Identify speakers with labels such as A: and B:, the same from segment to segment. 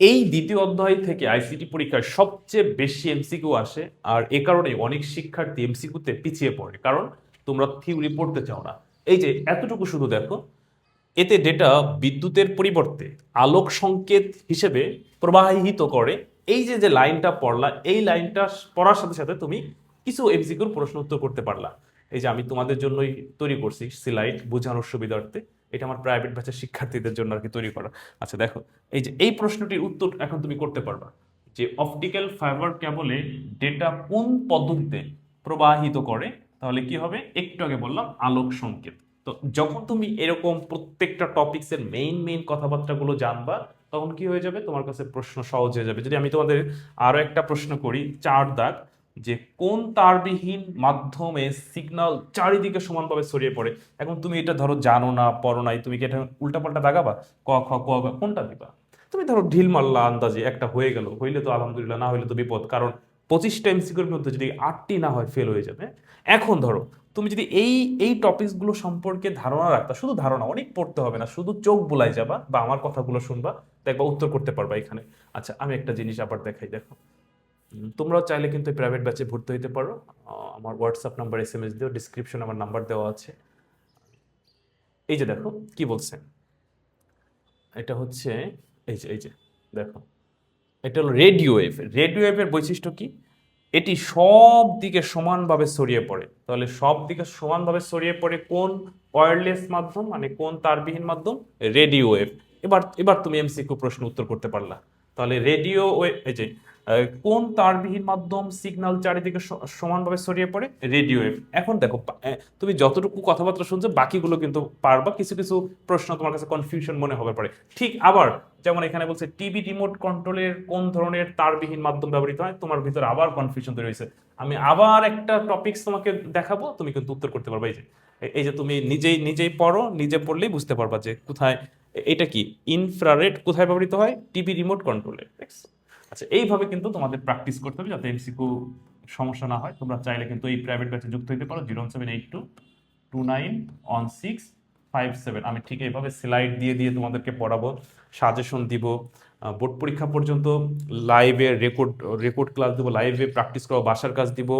A: এই দ্বিতীয় অধ্যায় থেকে আইসিটি পরীক্ষায় সবচেয়ে বেশি এমসিকিউ আসে, আর এ কারণে অনেক শিক্ষার্থী এমসিকিউতে পিছিয়ে পড়ে। কারণ তোমরা থিওরি পড়তে চাও না। এই যে, এতটুকু শুধু দেখো, এতে ডেটা বিদ্যুতের পরিবর্তে আলোক সংকেত হিসেবে প্রবাহিত করে। এই যে যে লাইনটা পড়লা, এই লাইনটা পড়ার সাথে সাথে তুমি কিছু এমসিকিউর প্রশ্ন উত্তর করতে পারলা। এই যে, আমি তোমাদের জন্যই তৈরি করছি সিলাইট বোঝানোর সুবিধার্থে। এটা আমার প্রাইভেট ব্যাচের শিক্ষার্থীদের জন্য আর কি তৈরি করা। আচ্ছা দেখো, এই যে, এই প্রশ্নটির উত্তর এখন তুমি করতে পারবা। যে অপটিক্যাল ফাইবার কেবলে ডেটা কোন পদ্ধতিতে প্রবাহিত করে, তাহলে কি হবে? একটু আগে বললাম, আলোক সংকেত। তো যখন তুমি এরকম প্রত্যেকটা টপিক্সের মেইন মেইন কথাবার্তাগুলো জানবা, তখন কি হয়ে যাবে? তোমার কাছে প্রশ্ন সহজ হয়ে যাবে। যদি আমি তোমাদের আরও একটা প্রশ্ন করি, চার দাগ যে কোন তারবিহীন মাধ্যমে সিগন্যাল চারিদিকে সমানভাবে ছড়িয়ে পড়ে। এখন তুমি এটা ধরো জানো না, পড়ো নাই তুমি কি এটা উল্টাপাল্টা দাগাবা? ক, খ, ক কোনটা দিবা? তুমি ধরো ঢিল মারলা আন্দাজে, একটা হয়ে গেল, হইলে তো আলহামদুলিল্লাহ, না হইলে তো বিপদ। কারণ পঁচিশটা এমসিকিউর মধ্যে যদি আটটি না হয় ফেল হয়ে যাবে। এখন ধরো, তুমি যদি এই এই টপিকসগুলো সম্পর্কে ধারণা রাখতা, শুধু ধারণা, অনেক পড়তে হবে না, শুধু চোখ বুলাই যাবা বা আমার কথাগুলো শুনবা, দেখবা উত্তর করতে পারবা এখানে। আচ্ছা আমি একটা জিনিস আবার দেখাই, দেখো। তোমরাও চাইলে কিন্তু প্রাইভেট ব্যাচে ভর্তি হতে পারো। আমার WhatsApp number S M S দিও ডিসক্রিপশন আমার নাম্বার দেওয়া আছে। এই যে দেখো, কি বলছে? এটা হচ্ছে, এই যে এই যে, দেখো। এটা হলো রেডিও ওয়েভ রেডিও ওয়েভের বৈশিষ্ট্য কি? এটি সব দিকে সমানভাবে ছড়িয়ে পড়ে। তাহলে সব দিকে সমানভাবে ছড়িয়ে পড়ে কোন ওয়্যারলেস মাধ্যম মানে কোন তারবিহীন মাধ্যম? রেডিও ওয়েভ এবার এবার তুমি এমসিকিউ প্রশ্ন উত্তর করতে পারলা। তাহলে রেডিও ওয়েভ এই যে কোন তারবিহীন মাধ্যম সিগন্যাল চারিদিকে সমানভাবে ছড়িয়ে পড়ে? রেডিও এখন দেখো তুমি যতটুকু কথাবার্তা শুনছো, বাকিগুলো কিন্তু পারবা, কিছু কিছু প্রশ্ন তোমার কাছে কনফিউশন মনে হবে পারে। ঠিক আবার, যেমন এখানে বলছে টিভি রিমোট কন্ট্রোলের কোন ধরনের তারবিহীন মাধ্যম ব্যবহৃত হয়? তোমার ভিতরে আবার কনফিউশন তৈরি হয়েছে। আমি আবার একটা টপিকস তোমাকে দেখাবো, তুমি কিন্তু উত্তর করতে পারবা। এই যে এই যে তুমি নিজেই নিজেই পড়ো, নিজে পড়লেই বুঝতে পারবা যে কোথায় এটা কি? ইনফ্রারেড কোথায় ব্যবহৃত হয়? টিভি রিমোট কন্ট্রোলে দেখছ আচ্ছা এইভাবে কিন্তু তোমাদের প্র্যাকটিস করতে হবে যাতে এমসিকিউ সমস্যা না হয়। তোমরা চাইলে কিন্তু এই প্রাইভেট ব্যাচে যুক্ত হতে পারো zero seven eight two two nine one six five seven আমি ঠিক এইভাবে স্লাইড দিয়ে দিয়ে তোমাদেরকে পড়াবো সাজেশন দিব বোর্ড পরীক্ষা পর্যন্ত লাইভে রেকর্ড রেকর্ড ক্লাস দিব লাইভে প্র্যাকটিস করব বাসার কাজ দিব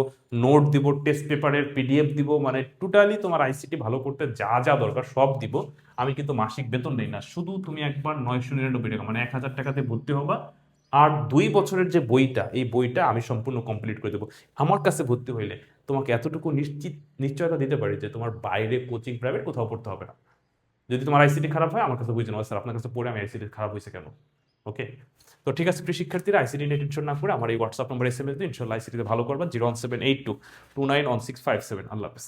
A: নোট দিব টেস্ট পেপারের পিডিএফ দিব মানে টোটালি তোমার আইসিটি ভালো করতে যা যা দরকার সব দিব। আমি কিন্তু মাসিক বেতন নেই না, শুধু তুমি একবার নয়শো নিরানব্বই টাকা মানে এক হাজার টাকাতে ভর্তি হবা আর দুই বছরের যে বইটা, এই বইটা আমি সম্পূর্ণ কমপ্লিট করে দেবো। আমার কাছে ভর্তি হইলে তোমাকে এতটুকু নিশ্চিত, নিশ্চয়তা দিতে পারি যে তোমার বাইরে কোচিং প্রাইভেট কোথাও পড়তে হবে না। যদি তোমার আইসিটি খারাপ হয়, আমার কাছে বুঝে নেওয়া স্যার, আপনার কাছে পড়ে আমি আইসিটি খারাপ হয়েছে কেন? ওকে তো ঠিক আছে প্রিয় শিক্ষার্থীরা আইসিটি নিয়ে টেনশন না করে, আমার এই WhatsApp number S M S দিন ইনশাল্লাহ আইসিটিতে ভালো করবেন zero one seven eight two two nine one six five seven আল্লাহ হাফিজ।